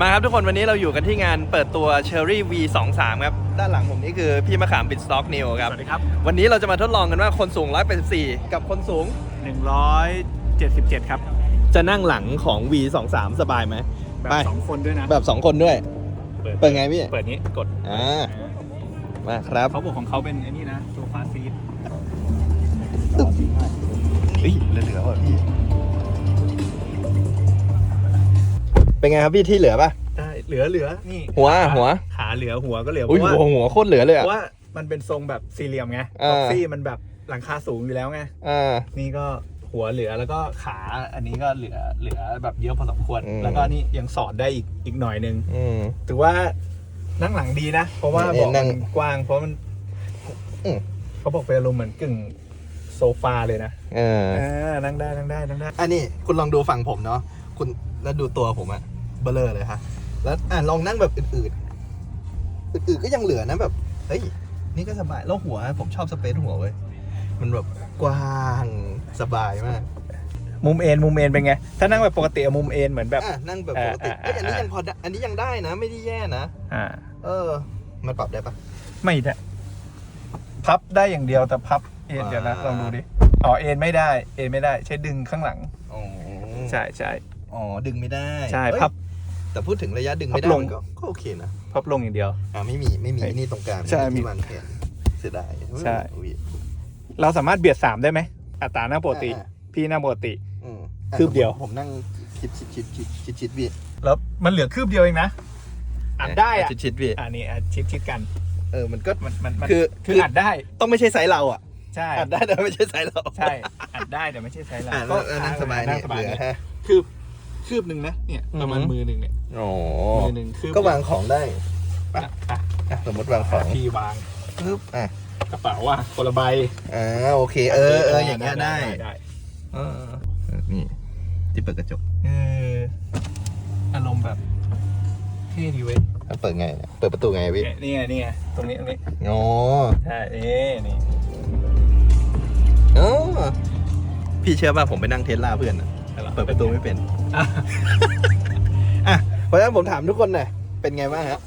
มาครับทุกคนวันนี้เราอยู่กันที่งานเปิดตัว Cherry V23 ครับ ด้านหลังผมนี่คือพี่มะขามปิดสต็อกนิวครับ สวัสดีครับ วันนี้เราจะมาทดลองกันว่าคนสูง 184 กับคนสูง 177 ครับ จะนั่งหลังของ V23 สบายไหมแบบไปสองคนด้วยนะ แบบ 2 คนด้วย เปิดไงพี่ เปิดนี้กด อ่า มาครับเขาบอกของเขาเป็นไอ้นี่นะโซฟาซีทเฮ้ยเหลือๆว่ะพี่ เป็นไงครับพี่ที่เหลือป่ะได้เหลือเหลือนี่หัวขาหัวขาเหลือหัวก็เหลือเพอุ้ยราะว่าหัวหัวโคตรเหลือเลยเพอะ ราะว่ามันเป็นทรงแบบสี่เหลี่ยมไงอ่า บ็อกซี่มันแบบหลังคาสูงอยู่แล้วไงอ่า นี่ก็หัวเหลือแล้วก็ขาอันนี้ก็เหลือเหลือแบบเยอะพอสมควร อืม แล้วก็นี่ยังสอดได้อีกอีกหน่อยนึง อืม ถือว่านั่งหลังดีนะ เพราะว่าเอ๊ะเบอกนั่มันงกว้าง เพราะมันอืม เขาบอกเป็นอารมณ์เหมือนกึ่งโซฟาเลยนะเออ อ่านั่งได้นั่งได้นั่งได้ อันนี้คุณลองดูฝั่งผมเนาะคุณแล้วดูตัวผมอะ เบลอเลยค่ะแล้วอะลองนั่งแบบอืดๆอืดๆก็ยังเหลือนะแบบ เฮ้ย นี่ก็สบาย แล้วหัวผมชอบสเปซหัวเว้ย มันแบบกว้างสบายมากมุมเอ็นมุมเอ็นเป็นไง ถ้านั่งแบบปกติอะมุมเอ็นเหมือนแบบ อะนั่งแบบปกติอะเอ้ยอันนี้อะยังพอได้อันนี้ยังได้นะ ไม่ได้แย่นะ อ่า เออ มันปรับได้ปะ ไม่ได้ พับได้อย่างเดียวแต่พับเอ็นอ่าเดี๋ยวนะลองดูดิอ๋อเอ็นไม่ได้ เอ็นไม่ได้ ใช้ดึงข้างหลัง อ๋อ ใช่ใช่อ๋อ ดึงไม่ได้ ใช่ เอ้ยพับ แต่พูดถึงระยะดึงไม่พัได้บลง มันก็ก็โอเคนะพับลงอย่างเดียว อ่าไม่มีไม่มีเฮ้ยนี่ตรงกลางใช่มีที่วางแขนเสียดายใช่ อุ้ยเราสามารถเบียดสามได้ไหมอัตราหน้าปกติ อ่าพี่หน้าปกติอืมคืบเดียว ผมนั่งชิดชิดชิดชิดชิดชิดพี่แล้วมันเหลือคืบเดียวเองนะอัดได้อะชิดชิดพี่อ่านี่อะชิดชิดกันเออมันก็ มันมันมันคือ คืออัดได้ต้องไม่ใช่ไซส์เราอะใช่อัดได้แต่ไม่ใช่ไซส์เราใช่อัดได้แต่ไม่ใช่ใช้เราอ่าแล้วแล้วนั่งสบายนั่เนี่ยงสบายเหลือเนี่ยฮะ คืบ คืบหนึ่งนะเนี่ยประมาณอือหือ มือหนึ่งเนี่ยโอ้มือหนึ่งคืบก็วางของได้อะอะอะสมมติวางของพี่วางปึ๊บอะกระเป๋าว่าคนละใบอ่าโอเค เออเอออย่างเงี้ยได้ได้เออนี่ที่เปิดกระจกเอออารมณ์แบบเท่ดีเว้ยแล้วเปิดไงเนี่ยเปิดประตูไงพี่เนี่ยนี่ไงนี่ไงตรงนี้ตรงนี้โอ้ใช่นี่นี่โอ้พี่เชื่อป่ะผมไปนั่งเทสลาเพื่อนอะ เปิดประตูไม่เป็นอะอะเพราะฉะนั้นผมถามทุกคนหน่อยเป็นไงบ้างฮะ